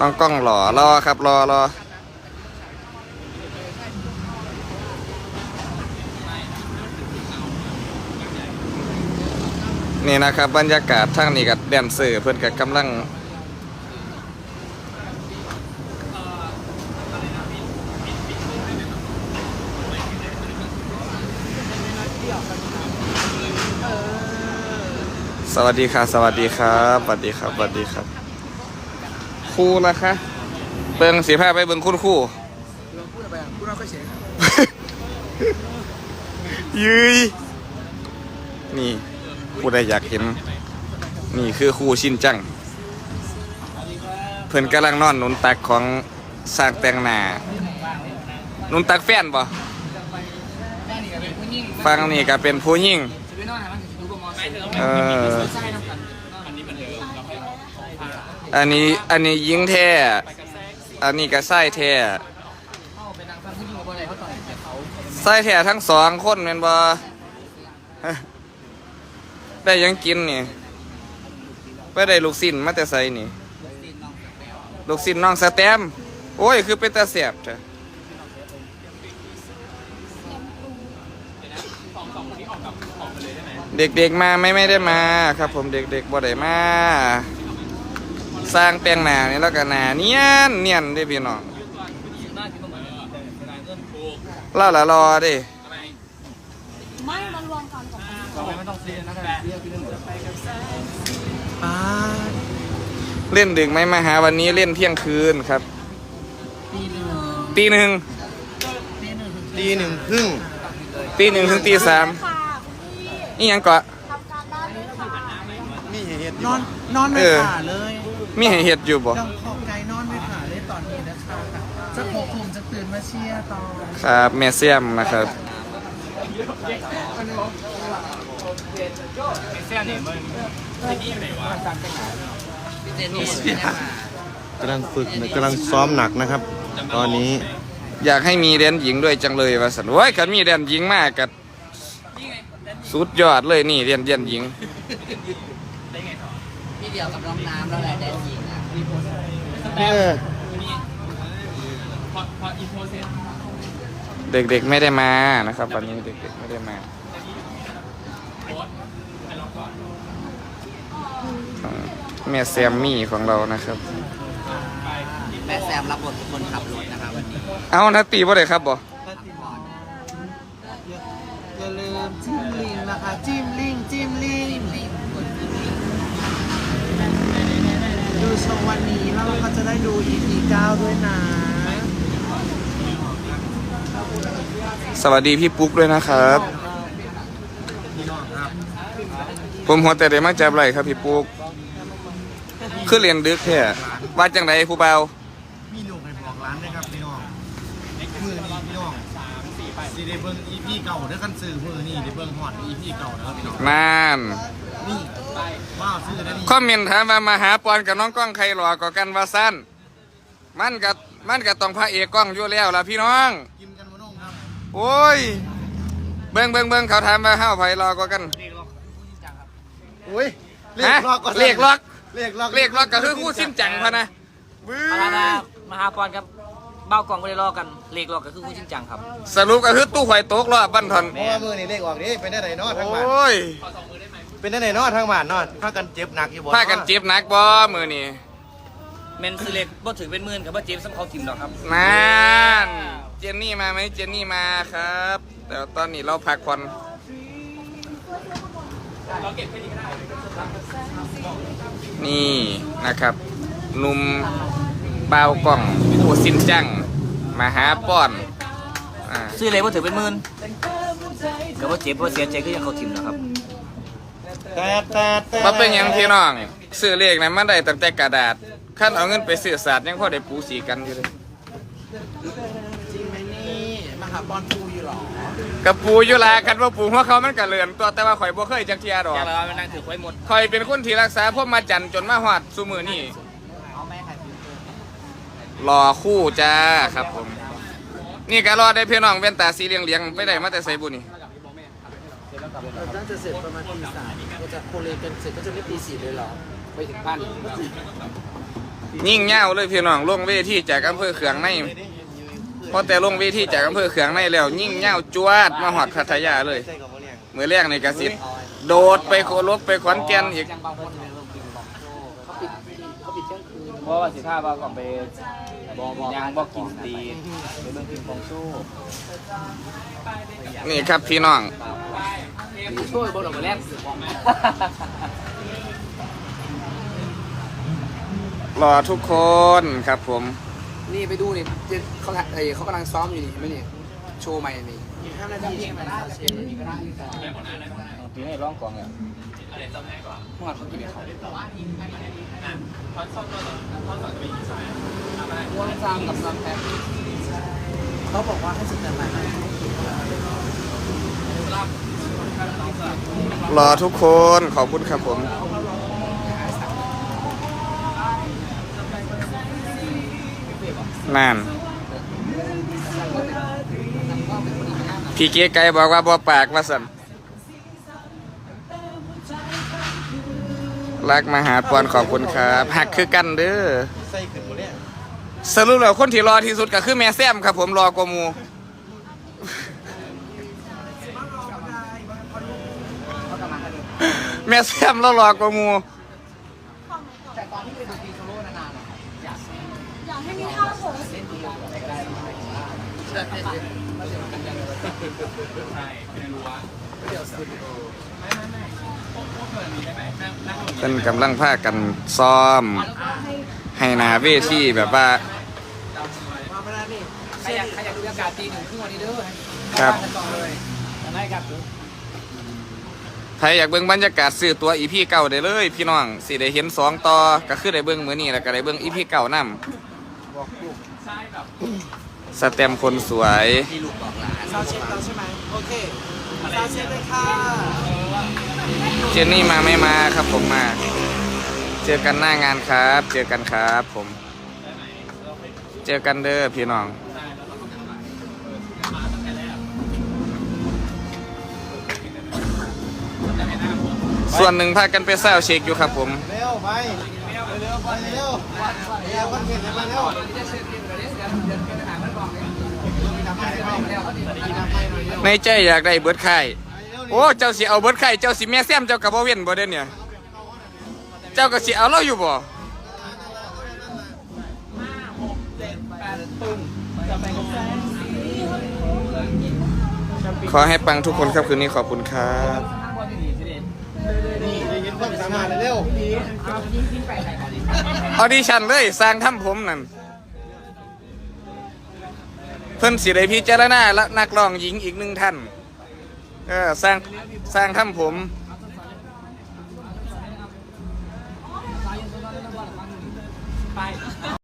น้องกล้องหล่อรอครับรอรอนี่นะครับบรรยากาศทั้งนี้กับแดนเซอร์เพื่อนกับกำลังสวัสดีครับสวัสดีครับ สวัสดีครับ สวัสดีครับ ครูนะคะเบิ่งสีผ้าไปเบิ่งคุณครูพูดอะไรอะพูดเราก็เฉยยืยนี่ผู้ใดอยากเห็น นี่คือครูชินจัง เพิ่นกำลังนอนหนุนตักของสร้างแต่งหน้าหนุนตักแฟนบ่ฟังนี่ก็เป็นผู้หญิงจะไปนอนหามันดูประมอลเสร็จเออใช่น้ำกัน อันนี้อันนี้ยิงแท้อันนี้ก็ไส้แท้ไปนั่งฟังผู้หญิงกับอะไรเขาต่อยแต่เขาไส้แท้ทั้งสองคนแม่นบ่ได้ยังกินนี่ไปได้ลูกสิ้นมาแต่ไสนี่ ลูกสิ้นน้องสแตมโอ้ย คือเป็นตาเสียบจ้ะเด็กๆมาไม่ไม่ได้มา ครับผมเด็กๆบ่ได้มา สร้างแปลงหนานี่แล้วก็หนาเนียนเนียนเด้พี่น้องเล่าละรอเด้ไม่มารวมกันกับไม่ต้องเรียนนะครับเรียกพี่หนึ่งเล่นดึกไหมมาหาวันนี้เล่นเที่ยงคืนครับ ตีหนึ่งตีหนึ่งครึ่งตีหนึ่งถึงตีสามค่ะคุณพี่นี่ยังเกาะทำการบ้านด้วยค่ะมีเหตุนอนนอนไม่เออขาเลย มีให้เห็ดอยู่บ่ยังขอบใจนอนไม่ขาเลยตอนนี้นะคะจะหกทุ่มจะตื่นมาเชียร์ตอนครับแม่เสียมนะครับเส้นนี่มึงที่อยู่ไหนวะพี่เจนนี่ไม่ได้มากำลังฝึกกำลังซ้อมหนักนะครับ ตอนนี้อยากให้มีแดนหญิงด้วยจังเลยว่าสันโอ้ยคันมีแดนหญิงมากกัสุดยอดเลยนี่เรียนเรียนหญิงพี่ เดียวกับน้องน้ำแล้วแหละแดนหญิงอะเด็กๆไม่ได้มานะครับ วันนี้เด็กๆไม่ได้มาของแม่แซมมี่ของเรานะครับ แม่แซมรับบทเป็นคนขับรถนะครับวันนี้เอานาตีบ่ได้ครับบ่อย่าลืมจิ้มลิงนะคะ จิ้มลิงจิ้มลิงดูโชว์ วันนี้แล้วเราก็จะได้ดู EP 9 ด้วยนะ สวัสดีพี่ปุ๊กด้วยนะครับ ผมหัวแต่เด็กมาจับไรครับพี่ปุ๊กคือเรียนดึกแท้ว่าจังไดผู้เบามีลูกให้บอกร้านด้วยครับพี่น้องมือนี้พี่น้องสีได้เบิ้ง EP เก่าเด้อกันซื้อมือนี่ได้เบิ้งฮอด EP เก่านะครับพี่น้องนา นนี่ว้าวซื้อได้นี่คอมเมนต์ถามว่ามาหาปอนกับน้องกล้องใครหล่อกว่ากันว่าสั้นมันกับมันกับต้องพระเอกกล้องอยู่แล้วล่ะพี่น้อง กินกันมาน้องครับโอ้ย เบิ่งเบิ่งเบิ่งเขาถามว่าห้าวไผรอกว่ากันอุ้ยเลฮะขล็อกก่อนเลขล็อกเลขล็อกเลขล็อกก็คือคู่สิ้นจังพะนะบื้อมามามาหาปอนกับเบ้ากล่องไม่ได้รอกันเลขรอก็คือคู่ชินจังครับสรุปก็คือตู้ข่อยตกรอบบันทอนเพราะว่ามือนี่เลขออกนี่เป็นได้ไหนเนอทั้งบ้านโอ้ย เป็นได้ไหนเนอทั้งบ้านเนอพากันเจ็บหนักอยู่บ่พากันเจ็บหนักบ่มือนี่เมนซื้อเลขบ่ถึงเป็นหมื่นกับว่าเจมส์ซ้ำเขาทีมดอกครับนานเจนนี่มาไหมเจนนี่มาครับ แต่ตอนนี้เราพักผ่อนนี่นะครับหนุ่มเบาวกล่องผู้สิ้นจังมาหาป้อนอ่าซื้อเลขบ่ถึงเป็นหมื่นกับว่าเจ็บว่าเสียใจก็ยังเขาทีมดอกครับแต่แต่แต่ มาเป็นหยังพี่น้องซื้อเลขนั้นมาได้ตั้งแต่กระดาษขั้นเอาเงินไปซื้อศาสตร์ยังพอได้ปูสีกันอยู่เลยจริงไหมนี่มาหาบอลปูอยู่หรอกับปูอยู่ลากันว่าปูหัวเขามันกระเลือนตัวแต่ว่าข่อยบ่เคยจักเทียดอกอยากเราไปนั่งถือไว้หมดข่อยเป็นคนที่รักษาพวกมาจันจนมาหอดสุมือนี่เอาแม่ใครรอคู่จ้าครับผม นี่ก็รอได้พี่น้องเว้นตาสีเหลียงเลียงๆไปได้มาแต่ใส่บุนี่ น่าจะเสร็จประมาณตีสามก็จะโคเลกันเสร็จก็จะไม่ตีสี่เลยหรอ ไปถึงบ้านยิ่งเง่าเลยพี่น้องลงเวทีจากอำเภอเขืองในพอแต่ลงเวทีจากอำเภอเขืองในแล้ว ยิ่งเง่าจวดมาหอดพัทยาเลยเมื่อแรกในกระสิบโดดไปโคลบไปขอนแก่นอีกเขาปิดเขาปิดเที่ยงคืนเพราะว่าสิท่าบางก่อนไป ยังบอกกินตีไปเบิ่งพิมพ์ของสู้นี่ครับพี่น้องช่วยบนออกมาแรกรอทุกคนครับผม นี่ไปดูนี่เขาไอเขากำลังซ้อมอยู่นี่ไม่นี่ โชว์ใหม่นี่อีกห้านาทีใช่ไหมคะเชฟ ปีนี้ร้องกองแล้วเมื่อวานเขากินเขาวางซามกับซามแพคเขาบอกว่าให้สแตนบายให้รอทุกคนขอบคุณครับผมนั่นพี่เก๋ไก่บอกว่าบ่ปากว่าสัน รักมาหาปอนขอบคุณครับหักคือกันเด้อใส่ขึ้นหมดเนี่ยสรุปแล้วคนที่รอที่สุดก็คือแม่แซมครับ ผมรอกว่าหมูแม่แซมแล้วรอกว่าหมูแต่ตอนที่เป็นดนตรีโซโล่นานๆอยากอยากให้มีท่าโพสเป็น กำลังพากันซ้อม ให้หนาเวทีแบบว่า ใครอยากใครอยากดูอากาศตีหนึ่งครึ่งวันนี้เด้อครับ ต่อเลยได้ครับใครอยากเบิ่งบรรยากาศซื้อตัวอีพีเก่าได้เลย พี่น้องสิได้เห็นสองต่อก็คือได้เบิ่งมื้อนี้แล้วก็ได้เบิ่งอีพีเก่านํสเต็มคนสวยซาวเช็คเราใช่ไหมโอเคซาวเช็คเลยค่ะ เจนนี่มาไม่มาครับผมมา เจอกันหน้างานครับ เจอกันครับผม เจอกันเด้อพี่น้องส่วนหนึ่งพากันไปเศร้าเช็คอยู่ครับผม เร็วไป เร็วเร็วไปเร็วเร็วคนเห็นไปเร็วในใจอยากได้เบิร์ดไข่ โอ้เจ้าสิเอาเบิดไข่เจ้าสิแม่แซมเจ้ากับบ่เว้นบ่เด่นเนี่ย เจ้าก็สิเอาเราอยู่บ่ขอให้ปังทุกคนครับคืนนี้ขอบคุณครับเห็นความสามารถเร็วออดิชันเลยสร้างทำผมนั่นเพิ่นสิได้พิจารณาและนักร้องหญิงอีกหนึ่งท่าน เออสร้างสร้างทำผม